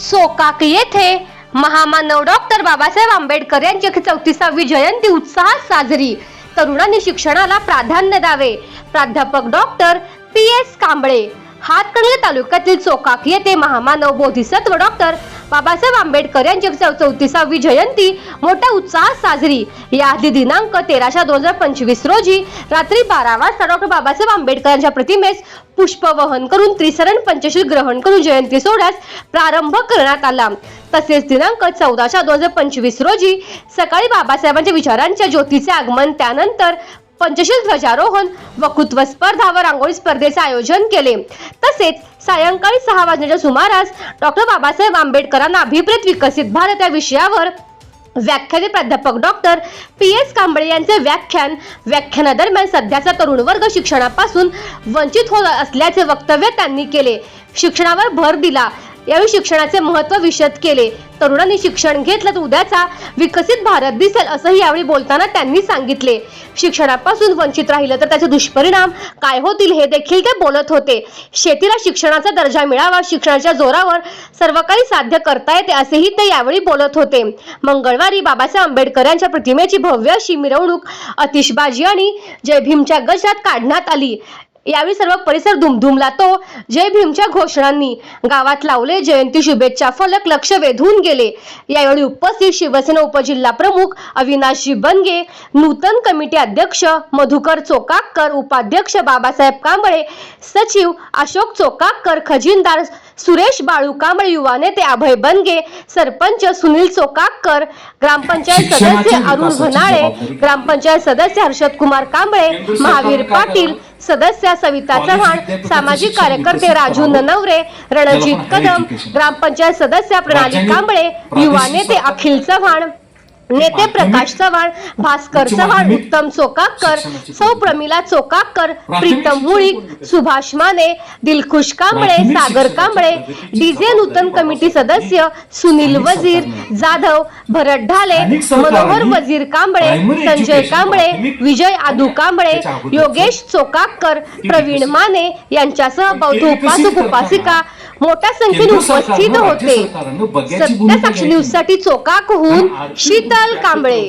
सोकाक येथे महामानव डॉक्टर बाबासाहेब आंबेडकर यांची चौतीसावी जयंती उत्साहात साजरी. तरुणांनी शिक्षणाला प्राधान्य द्यावे. प्राध्यापक doctor P S Kamble. Hatkanangale तालुक्यातील चोकाक येथे महामानव बोधिसत्व डॉक्टर बाबासाहेब आंबेडकर यांची चौतीसावी जयंती. मोठ्या उत्साहात साजरी. याआधी दिनांक तेराशे दोन हजार पंचवीस रोजी रात्री बारा वाजता डॉक्टर बाबासाहेब आंबेडकर यांच्या प्रतिमेस पुष्पवहन करून त्रिसरण पंचशील ग्रहण करून जयंती सोहळ्यास प्रारंभ करण्यात आला. तसेच दिनांक चौदाशे दोन हजार पंचवीस रोजी सकाळी बाबासाहेबांच्या विचारांच्या ज्योतीचे आगमन त्यानंतर पंचशील ध्वजारोहण वक्तृत्व स्पर्धा व रांगोळी स्पर्धेचे आयोजन केले. तसेच सायंकाळी सहा वाजण्याच्या सुमारास डॉक्टर बाबासाहेब आंबेडकरांना अभिप्रेत विकसित भारत या विषयावर व्याख्याने प्राध्यापक डॉक्टर पी एस कांबळे यांचे व्याख्यान व्याख्यानादरम्यान सध्याचा तरुण वर्ग शिक्षणापासून वंचित होत असल्याचे वक्तव्य त्यांनी केले. शिक्षणावर भर दिला. यावेळी शिक्षणाचे महत्त्व विशद केले. तरुणांनी शिक्षण घेतलं तर उद्याचा विकसित भारत दिसेल असंही यावेळी बोलताना त्यांनी सांगितले. शिक्षणापासून वंचित राहिलं तर त्याचे दुष्परिणाम काय होतील हे देखील ते बोलत होते. शेतीला शिक्षणाचा दर्जा मिळावा शिक्षणाच्या जोरावर सर्व काही साध्य करता येते असेही ते यावेळी बोलत होते. मंगळवारी बाबासाहेब आंबेडकर यांच्या प्रतिमेची भव्य अशी मिरवणूक अतिशबाजी आणि जय भीमच्या गजरात काढण्यात आली. यावेळी सर्व परिसर दुमधुमला तो जय भीमच्या घोषणांनी गावात लावले जयंती शुभेच्छा. फलक लक्ष वेधून गेले. यावेळी उपस्थित शिवसेना उपजिल्हा प्रमुख अविनाशजी बनगे नूतन कमिटी अध्यक्ष मधुकर चोकाकर उपाध्यक्ष बाबासाहेब कांबळे सचिव अशोक चोकाकर खजिनदार सुरेश बाळू कांबळे युवा नेते अभय बनगे सरपंच सुनील चोकाकर ग्रामपंचायत सदस्य अरुण भनाळे ग्रामपंचायत सदस्य हर्षद कुमार कांबळे महावीर पाटील सदस्य सविता चव्हाण सामाजिक कार्यकर्ते राजू ननवरे रणजित कदम ग्रामपंचायत सदस्य प्रणाली कांबळे युवा नेते अखिल चव्हाण. नेते प्रकाश चव्हाण भास्कर चव्हाण उत्तम चोकाकर सौ प्रमिला चोकाकर प्रीतम मुळीक सुभाष माने दिलखुश कांबळे सागर कांबळे डीजे नूतन कमिटी सदस्य सुनील वजीर जाधव भरत ढाले मनोहर वजीर कांबळे संजय कांबळे विजय आदू कांबळे योगेश चोकाकर प्रवीण माने यांच्यासह बौद्ध उपासक उपासिका मोठ्या संख्येने उपस्थित होते. सत्तासाक्षी न्यूजसाठी चोकाक होऊन शीतल कांबळे.